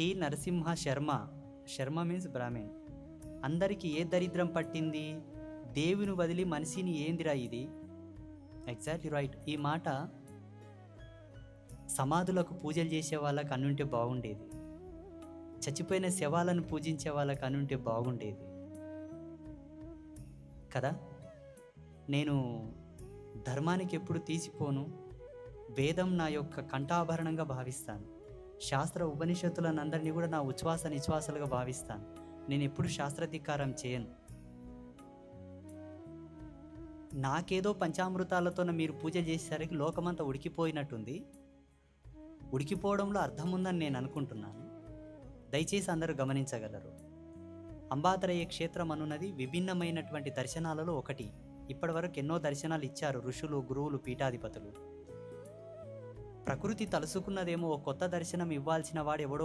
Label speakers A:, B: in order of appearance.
A: T Narasimha Sharma. Sharma means Brahman అందరికీ ఏ దరిద్రం పట్టింది? దేవుని వదిలి మనిషిని ఏందిరా ఇది? ఎగ్జాక్ట్లీ రైట్ ఈ మాట సమాధులకు పూజలు చేసే వాళ్ళకి అనుంటే బాగుండేది. చచ్చిపోయిన శవాలను పూజించే వాళ్ళకి అనుంటే బాగుండేది. కదా? నేను ధర్మానికి ఎప్పుడు తీసిపోను? వేదం నా యొక్క కంఠాభరణంగా భావిస్తాను. శాస్త్ర ఉపనిషత్తులను అందరినీ కూడా నా ఉచ్ఛ్వాస నిశ్వాసాలుగా భావిస్తాను. నేను ఎప్పుడు శాస్త్రధికారం చేయను. నాకేదో పంచామృతాలతో మీరు పూజ చేసేసరికి లోకమంతా ఉడికిపోయినట్టుంది. ఉడికిపోవడంలో అర్థం ఉందని నేను అనుకుంటున్నాను. దయచేసి అందరూ గమనించగలరు. అంబాతరయ్య క్షేత్రం అనున్నది విభిన్నమైనటువంటి దర్శనాలలో ఒకటి. ఇప్పటివరకు ఎన్నో దర్శనాలు ఇచ్చారు ఋషులు గురువులు పీఠాధిపతులు. ప్రకృతి తలుసుకున్నదేమో ఓ కొత్త దర్శనం ఇవ్వాల్సిన వాడెవడో